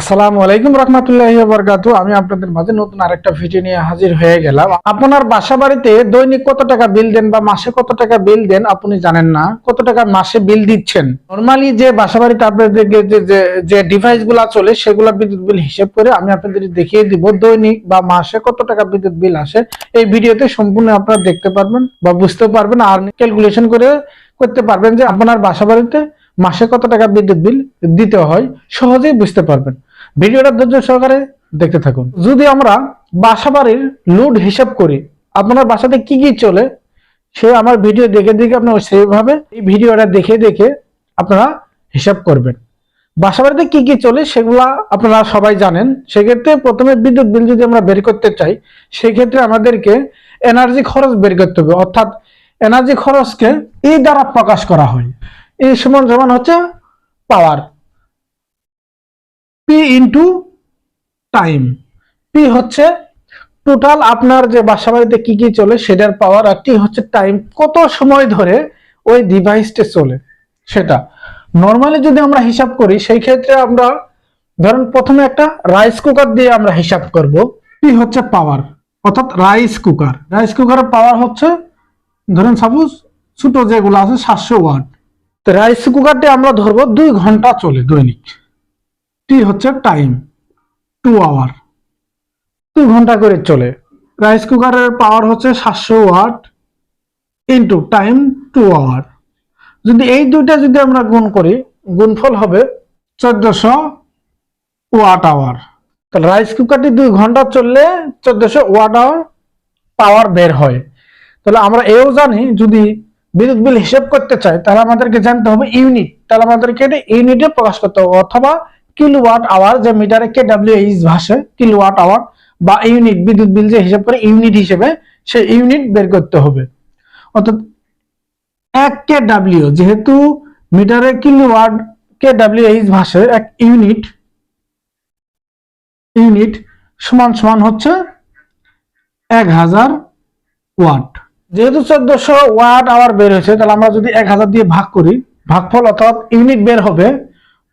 আসসালামু আলাইকুম রহমতুল্লাহি বরকাতু আমি আপনাদের মাঝে নতুন আরেকটা ভিডিও নিয়ে হাজির হয়ে গেলাম। আপনার বাসা বাড়িতে দৈনিক কত টাকা বিল দেন বা মাসে কত টাকা বিল দেন আপনি জানেন না। কত টাকা মাসে বিল দিচ্ছেন? নরমালি যে বাসা বাড়িতে আপনাদের যে ডিভাইসগুলা চলে, সেগুলা বিদ্যুৎ বিল হিসেব করে আমি আপনাদের দেখিয়ে দিব দৈনিক বা মাসে কত টাকা বিদ্যুৎ বিল আসে। এই ভিডিওতে সম্পূর্ণ আপনারা দেখতে পারবেন বা বুঝতে পারবেন আর ক্যালকুলেশন করে করতে পারবেন যে আপনার বাসা বাড়িতে মাসে কত টাকা বিদ্যুৎ বিল দিতে হয়। সহজেই বুঝতে পারবেন। ভিডিওটা ধৈর্য সহকারে দেখতে থাকুন। যদি আমরা বাসা বাড়ির লোড হিসাব করি, আপনার বাসাতে কি কি চলে, সে আমার ভিডিও দেখে দেখে আপনারা সেইভাবে এই ভিডিওটা দেখে দেখে আপনারা হিসাব করবেন। বাসা বাড়িতে কি কি চলে সেগুলা আপনারা সবাই জানেন। সেক্ষেত্রে প্রথমে বিদ্যুৎ বিল যদি আমরা বের করতে চাই, সেক্ষেত্রে আমাদেরকে এনার্জি খরচ বের করতে হবে। অর্থাৎ এনার্জি খরচকে এই দ্বারা প্রকাশ করা হয়। এই সমান সমান হচ্ছে power P into time P হচ্ছে টোটাল আপনার যে বাসা বাড়িতে কি কি চলে সেটার পাওয়ার আর টি হচ্ছে টাইম কত সময় ধরে ওই ডিভাইসটা চলে সেটা। নর্মালি যদি আমরা হিসাব করি, সেই ক্ষেত্রে আমরা ধরুন প্রথমে একটা রাইস কুকার দিয়ে আমরা হিসাব করব। পি হচ্ছে পাওয়ার অর্থাৎ রাইস কুকার রাইস কুকারের পাওয়ার হচ্ছে, ধরুন সাপোজ ছোট যেগুলো আছে সাতশো ওয়াট তো রাইস কুকারটি আমরা ধরবো দুই ঘণ্টা চলে, দৈনিক। টি হচ্ছে টাইম টু আওয়ার। দু ঘণ্টা করে চলে। রাইস কুকারের পাওয়ার হচ্ছে সাতশো watt into time two hour. যদি এই দুইটা যদি আমরা গুণ করি গুণফল হবে চোদ্দশো ওয়াট আওয়ার। তাহলে রাইস কুকারটি দুই ঘণ্টা চললে চোদ্দশো ওয়াট আওয়ার পাওয়ার বের হয়। তাহলে আমরা এও জানি যদি বিদ্যুৎ বিল হিসেব করতে চাই তাহলে আমাদেরকে জানতে হবে ইউনিট। তাহলে আমাদেরকে এটা ইউনিটে প্রকাশ করতে হবে অথবা কিলোওয়াট আওয়ার যে মিটারে কে ডাব্লিউ এইচ ভাষে কিলোওয়াট আওয়ার বা ইউনিট বিদ্যুৎ বিল যে হিসাব করে ইউনিট হিসেবে সে ইউনিট বের করতে হবে। অর্থাৎ এক কে ডাব্লিউ যেহেতু মিটারে কিলোওয়াট কে ডাব্লিউ এইচ ভাষে এক ইউনিট ইউনিট সমান সমান হচ্ছে এক হাজার ওয়াট। যেহেতু চোদ্দশো ওয়াট আওয়ার বের হয়েছে, তাহলে আমরা যদি এক হাজার দিয়ে ভাগ করি, ভাগফল অর্থাৎ ইউনিট বের হবে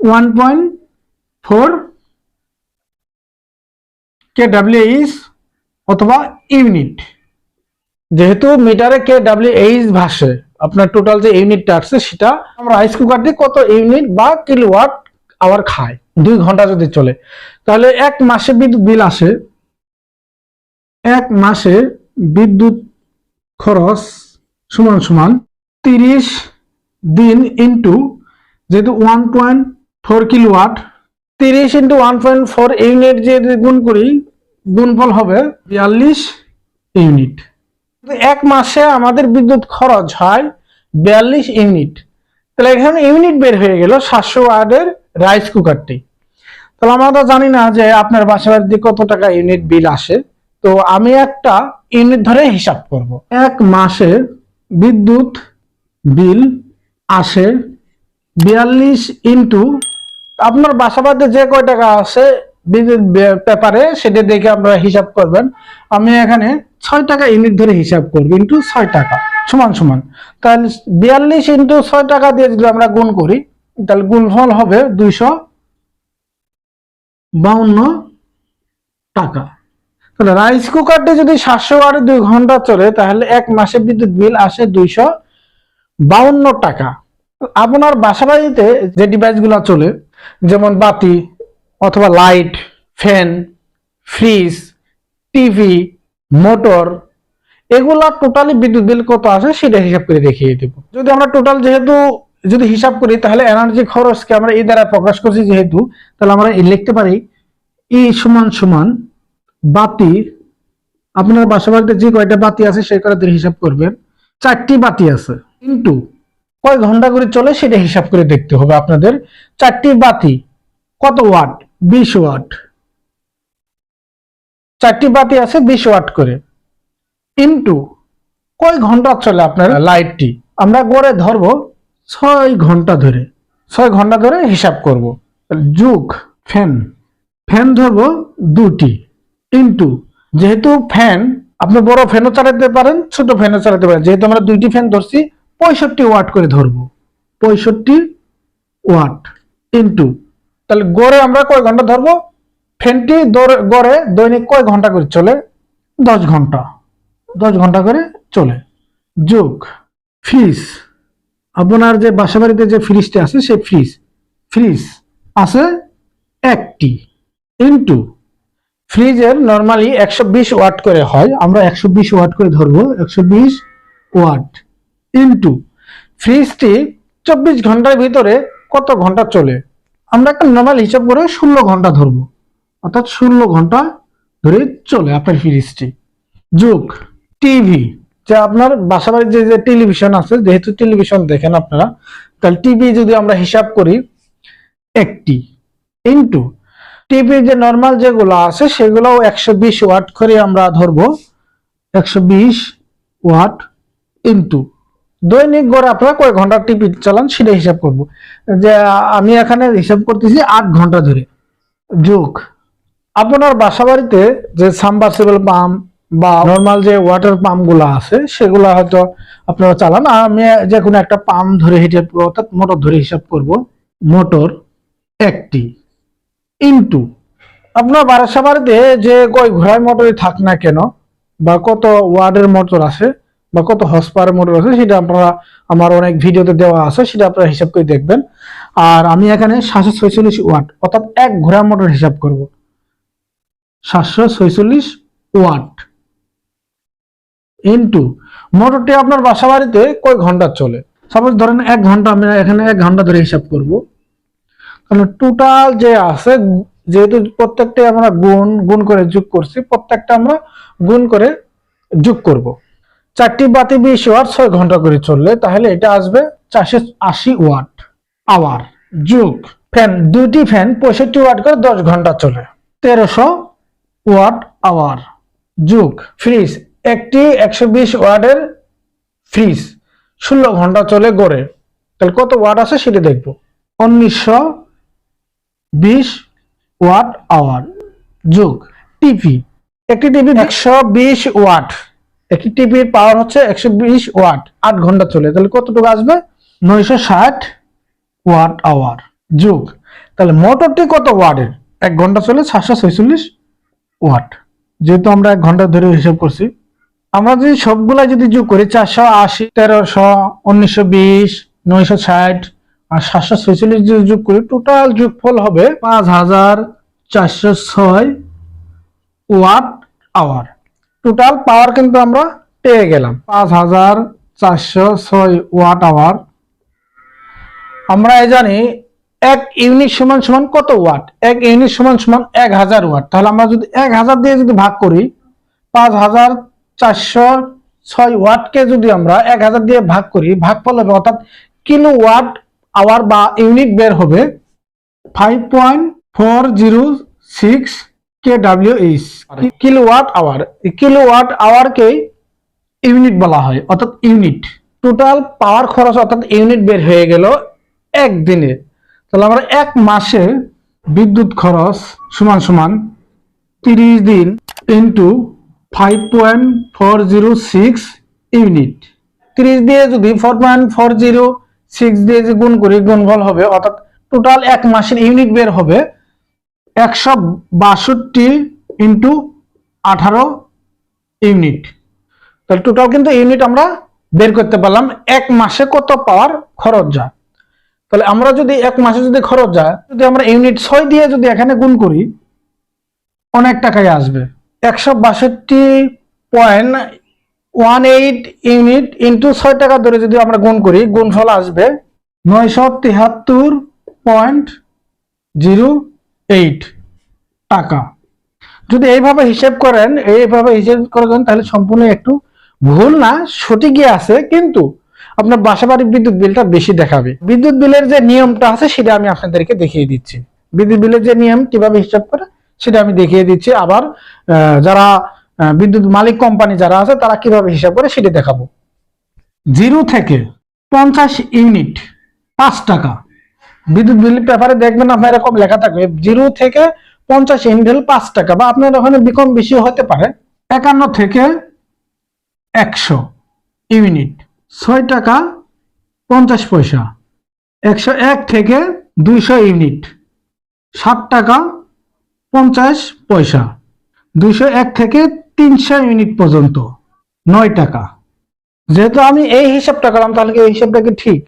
one point four K W H অথবা ইউনিট যেহেতু মিটারে কে ডাব্লিউ এইচ ভাসে, আপনার টোটাল যে ইউনিটটা আসছে, সেটা আমরা রাইস দিয়ে কত ইউনিট বা কিলোওয়াট আওয়ার খায় দুই ঘণ্টা যদি চলে। তাহলে এক মাসে বিদ্যুৎ বিল আসে, এক মাসে বিদ্যুৎ খরচ সমান সমান তিরিশ দিন ইন্টু যেহেতু ওয়ান পয়েন্ট ফোর কিলোওয়াট তিরিশ into one point four unit যদি গুণ করি, গুণফল হবে বিয়াল্লিশ ইউনিট এক মাসে আমাদের বিদ্যুৎ খরচ হয় বিয়াল্লিশ ইউনিট তাহলে এখানে ইউনিট বের হয়ে গেল সাতশো ওয়ার্ডের রাইস কুকারটি তাহলে আমরা তো জানি না যে আপনার বাসা বাড়িতে কত টাকা ইউনিট বিল আসে। তো আমি একটা ইউনিট ধরে হিসাব করব। এক মাসে বিদ্যুৎ বিল আসে বিয়াল্লিশ ইন্টু আপনার বাসা বাড়িতে যে কয় টাকা আছে পেপারে, সেটা দেখে আপনারা হিসাব করবেন। আমি এখানে ছয় টাকা ইউনিট ধরে হিসাব করব, ইন্টু ছয় টাকা, সমান সমান। তাহলে বিয়াল্লিশ ইন্টু ছয় টাকা দিয়ে যদি আমরা গুণ করি, তাহলে গুণফল হবে দুইশো বাউন্ন টাকা। তাহলে রাইস কুকারটি যদি সাতশো ওয়াটে দুই ঘণ্টা চলে, তাহলে এক মাসে বিদ্যুৎ বিল আসে দুইশো বাউন্ন টাকা। আপনার বাসাবাড়িতে যে ডিভাইসগুলো চলে যেমন বাতি অথবা light, fan, fridge, TV, motor, এগুলা টোটালি বিদ্যুৎ বিল কত আসে সেটা হিসাব করে দেখিয়ে দেব। যদি আমরা টোটাল যেহেতু যদি হিসাব করি, তাহলে এনার্জি খরচকে আমরা এই দ্বারা প্রকাশ করছি যেহেতু, তাহলে আমরা লিখতে পারি ই সমান সমান বাতি, আপনার বাসা বাড়িতে যে কয়টা বাতি আছে সেই কয়টা হিসাব করবেন? চারটি বাতি আছে কিন্তু কয় ঘণ্টা করে চলে সেটা হিসাব করে দেখতে হবে আপনাদের। চারটি বাতি, কত ওয়াট? বিশ ওয়াট। চারটি বাতি আছে বিশ ওয়াট করে। ইন্টু, কয় ঘণ্টা চলে আপনার লাইটটি? আমরা গড়ে ধরবো ছয় ঘণ্টা ধরে। ছয় ঘণ্টা ধরে হিসাব করব। যুগ, ফ্যান। ফ্যান ধরবো দুটি। ইন্টু, যেহেতু ফ্যান, আপনি বড় ফ্যানও চালাতে পারেন, ছোট ফ্যানও চালাতে পারেন। যেহেতু আমরা দুইটি ফ্যান ধরছি পঁয়ষট্টি ওয়াট করে ধরবো। পঁয়ষট্টি ওয়াট ইন্টু তাহলে গড়ে আমরা কয় ঘণ্টা ধরবো? ফ্যানটি গড়ে দৈনিক কয় ঘণ্টা করে চলে? দশ ঘণ্টা। দশ ঘণ্টা করে চলে। যোগ, ফ্রিজ। আপনার যে বাসা বাড়িতে যে ফ্রিজটি আছে, সেই ফ্রিজ। ফ্রিজ আছে একটি ইন্টু ফ্রিজের নর্মালি একশো বিশ ওয়াট করে হয়। আমরা একশো বিশ ওয়াট করে ধরবো। একশো বিশ ওয়াট। ইন্টু। ফ্রিজটি চব্বিশ ঘণ্টার ভিতরে কত ঘণ্টা চলে? আমরা একটা নর্মাল হিসাব করে ষোলো ঘণ্টা ধরবো। অর্থাৎ ষোলো ঘণ্টা ধরে চলে আপনার ফ্রিজটি। যোগ টিভি। যে আপনার বাসা বাড়ির যে যে টেলিভিশন আছে, যেহেতু টেলিভিশন দেখেন আপনারা, তাহলে টিভি যদি আমরা হিসাব করি, একটি ইন্টু। টিভির যে নর্মাল যেগুলো আছে সেগুলো একশো বিশ ওয়াট করে আমরা ধরবো। একশো বিশ ওয়াট ইন্টু। দৈনিক গড়ে আপনারা কয় ঘণ্টা টিভি চালান, সেটা হিসাব করব। যে, আমি এখানে হিসাব করতেছি আট ঘণ্টা ধরে। যোগ। আপনার বাসা বাড়িতে যে সাবমার্সিবল পাম্প বা নর্মাল যে ওয়াটার পাম্পগুলো আছে, সেগুলো হয়তো আপনারা চালান। আমি যে কোনো একটা পাম্প ধরে হিসাব অর্থাৎ মোটর ধরে হিসাব করব। মোটর একটি ইন্টু। আপনার বাসা বাড়িতে যে কয় ঘোড়ায় মোটরই থাক না কেন, বা কত ওয়ার্ডের মোটর আছে বা কত হর্স পাওয়ার মোটর আছে সেটা আপনারা আমার অনেক ভিডিওতে দেওয়া আছে, সেটা আপনারা হিসাব করে দেখবেন। আর আমি এখানে সাতশো ছয়চল্লিশ ওয়াট অর্থাৎ এক ঘোড়া মোটর হিসাব করব। সাতশো ছয়চল্লিশ ওয়াট ইন্টু মোটরটি আপনার বাসা বাড়িতে কয় ঘণ্টা চলে? সাপোজ ধরেন এক ঘণ্টা, আমি এখানে এক ঘণ্টা ধরে হিসাব করব। তাহলে টোটাল যে আছে, যেহেতু প্রত্যেকটা আমরা গুণ গুণ করে যোগ করছি, প্রত্যেকটা আমরা গুণ করে যোগ করব। চারটি বাতি বিশ ওয়াট ছয় ঘণ্টা করে চললে তাহলে এটা আসবে চারশো আশি ওয়াট আওয়ার। যোগ। ফ্যান দুটি ফ্যান পঁয়ষট্টি ওয়াট করে দশ ঘণ্টা চলে। তেরোশো ওয়াট আওয়ার। যোগ। ফ্রিজ একটি একশো বিশ ওয়াটের ফ্রিজ ষোলো ঘণ্টা চলে গড়ে। তাহলে কত ওয়াট আছে সেটা দেখব। উনিশশো বিশ ওয়াট আওয়ার। যোগ। টিভি। একটি টিভি একশো বিশ ওয়াট। একটি টিভির পাওয়ার হচ্ছে একশো বিশ ওয়াট, আট ঘণ্টা চলে। তাহলে কতটুকু আসবে? নয়শো ষাট ওয়াট আওয়ার যুগ। তাহলে মোটরটি কত ওয়াটের? এক ঘণ্টা চলে সাতশো ছয়চল্লিশ ওয়াট। যেহেতু আমরা এক ঘণ্টা ধরে হিসাব করছি, আমরা যদি সবগুলা যদি যোগ করি, চারশো আশি, তেরোশো, উনিশশো বিশ, নয়শো ষাট আর সাতশো ছয়চল্লিশ যদি যোগ করি টোটাল যোগফল হবে পাঁচ হাজার চারশো ছয় ওয়াট আওয়ার টোটাল পাওয়ার কিন্তু আমরা পেয়ে গেলাম। পাঁচ হাজার চারশো ছয় ওয়াট আওয়ার আমরা এই জানি এক ইউনিট সমান সমান কত ওয়াট এক ইউনিট সমান সমান এক হাজার ওয়াট তাহলে আমরা যদি এক হাজার দিয়ে যদি ভাগ করি, পাঁচ হাজার চারশো ছয় ওয়াটকে যদি আমরা এক হাজার দিয়ে ভাগ করি, ভাগফল হবে অর্থাৎ কিলো ওয়াট আওয়ার বা ইউনিট বের হবে five point four zero six K W H kilo watt hour kilo watt আওয়ারকেই unit বলা হয় অর্থাৎ ইউনিট টোটাল পাওয়ার খরচ অর্থাৎ ইউনিট বের হয়ে গেল একদিনে। তাহলে আমরা এক মাসে বিদ্যুৎ খরচ সমান সমান তিরিশ দিন into five point four zero six unit তিরিশ দিয়ে যদি four point four zero six দিয়ে যে গুণ করি গুণফল হবে অর্থাৎ টোটাল এক মাসের ইউনিট বের হবে একশো বাষট্টি ইন্টু আঠারো ইউনিট। তাহলে টোটাল কিন্তু ইউনিট আমরা বের করতে পারলাম, এক মাসে কত পাওয়ার খরচ যায়? তাহলে আমরা যদি এক মাসে যদি খরচ যায়, যদি আমরা ইউনিট ছয় দিয়ে যদি এখানে গুণ করি, অনেক টাকাই আসবে। একশো বাষট্টি point one eight unit into ছয় টাকা ধরে যদি আমরা গুণ করি, গুণফল আসবে নয়শো তিহাত্তর পয়েন্ট জিরো এইট টাকা। যদি এইভাবে হিসেব করেন, এইভাবে হিসেব করেন, তাহলে সম্পূর্ণ একটু ভুল না, সঠিকই আছে, কিন্তু আপনার বাসা বাড়ির বিদ্যুৎ বিলটা বেশি দেখাবে। বিদ্যুৎ বিলের যে নিয়মটা আছে, সেটা আমি আপনাদেরকে দেখিয়ে দিচ্ছি। বিদ্যুৎ বিলের যে নিয়ম, কীভাবে হিসাব করে, সেটা আমি দেখিয়ে দিচ্ছি। আবার যারা বিদ্যুৎ মালিক কোম্পানি যারা আছে, তারা কীভাবে হিসাব করে, সেটা দেখাবো। জিরো থেকে পঞ্চাশ ইউনিট, পাঁচ টাকা। বিদ্যুৎ বিল পেপারে দেখবেন আপনার এরকম লেখা থাকবে, জিরো থেকে পঞ্চাশ ইন্ডেল পাঁচ টাকা বা আপনার ওখানে বিকম বেশি হতে পারে, একান্ন থেকে একশো ইউনিট, ছয় টাকা পঞ্চাশ পয়সা, একশো এক থেকে দুইশো ইউনিট ষাট টাকা পঞ্চাশ পয়সা, দুইশো এক থেকে তিনশো ইউনিট পর্যন্ত, নয় টাকা। যেহেতু আমি এই হিসাবটা করলাম তাহলে এই হিসাবটা কি ঠিক?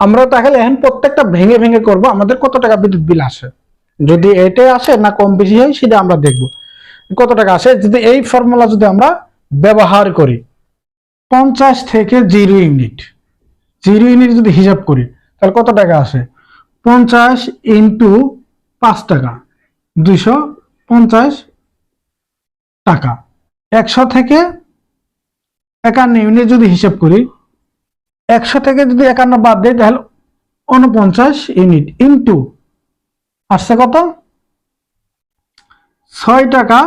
আমরা তাহলে এখন প্রত্যেকটা ভেঙে ভেঙে করব, আমাদের কত টাকা বিদ্যুৎ বিল আসে? যদি এটাই আসে না কম বেশি হয়, সেটা আমরা দেখব। কত টাকা আসে? যদি এই ফর্মুলা যদি আমরা ব্যবহার করি, পঞ্চাশ থেকে জিরো ইউনিট জিরো ইউনিট যদি হিসাব করি, তাহলে কত টাকা আসে? পঞ্চাশ ইন্টু পাঁচ টাকা, দুইশো পঞ্চাশ টাকা। একশো থেকে একান্ন ইউনিট যদি হিসাব করি একশো থেকে যদি একান্ন বাদ দেয়, তাহলে উনপঞ্চাশ ইউনিট ইন্টু, আসছে কত? ছয় টাকা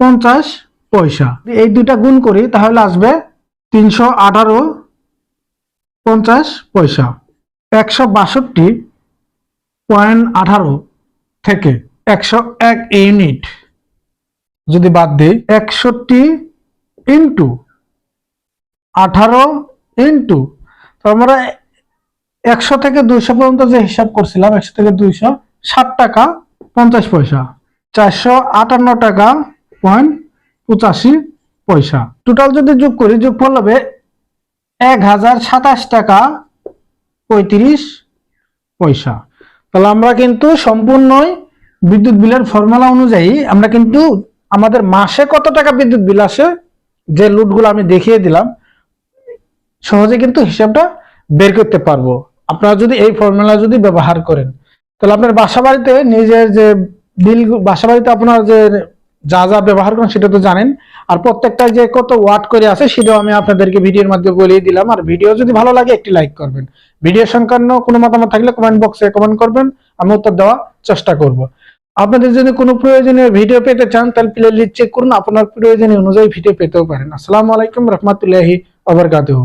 পঞ্চাশ পয়সা। এই দুইটা গুণ করি, তাহলে আসবে তিনশো আঠারো পঞ্চাশ পয়সা। একশো বাষট্টি পয়েন্ট আঠারো থেকে একশো এক ইউনিট যদি বাদ দিই, একষট্টি ইন্টু আঠারো ইন্টু তো আমরা একশো থেকে দুইশো পর্যন্ত যে হিসাব করছিলাম, একশো থেকে দুইশো, ষাট টাকা পঞ্চাশ পয়সা, চারশো আটান্ন টাকা পয়েন্ট পঁচাশি পয়সা। টোটাল যদি যোগ করি, যোগফল হবে এক হাজার সাতাশ টাকা পঁয়ত্রিশ পয়সা। তাহলে আমরা কিন্তু সম্পূর্ণই বিদ্যুৎ বিলের ফর্মুলা অনুযায়ী আমরা কিন্তু আমাদের মাসে কত টাকা বিদ্যুৎ বিল আসে, যে লুটগুলো আমি দেখিয়ে দিলাম সহজে কিন্তু হিসাবটা বের করতে পারব। আপনারা যদি এই ফর্মুলা যদি ব্যবহার করেন, তাহলে আপনার বাসা বাড়িতে নিজের যে বিল বাসা বাড়িতে আপনার যে যা যা ব্যবহার করেন সেটা তো জানেন। আর প্রত্যেকটা যে কত ওয়াট করে আছে, সেটাও আমি আপনাদেরকে ভিডিওর মাধ্যমে বলিয়ে দিলাম। আর ভিডিও যদি ভালো লাগে, একটি লাইক করবেন। ভিডিও সংক্রান্ত কোনো মতামত থাকলে কমেন্ট বক্সে কমেন্ট করবেন। আমি উত্তর দেওয়ার চেষ্টা করব। আপনাদের যদি কোনো প্রয়োজনীয় ভিডিও পেতে চান, তাহলে প্লে লিস্ট চেক করুন। আপনার প্রয়োজনীয় অনুযায়ী ভিডিও পেতেও পারেন। আসসালামু আলাইকুম রহমতুল্লাহি আবরকাতুহু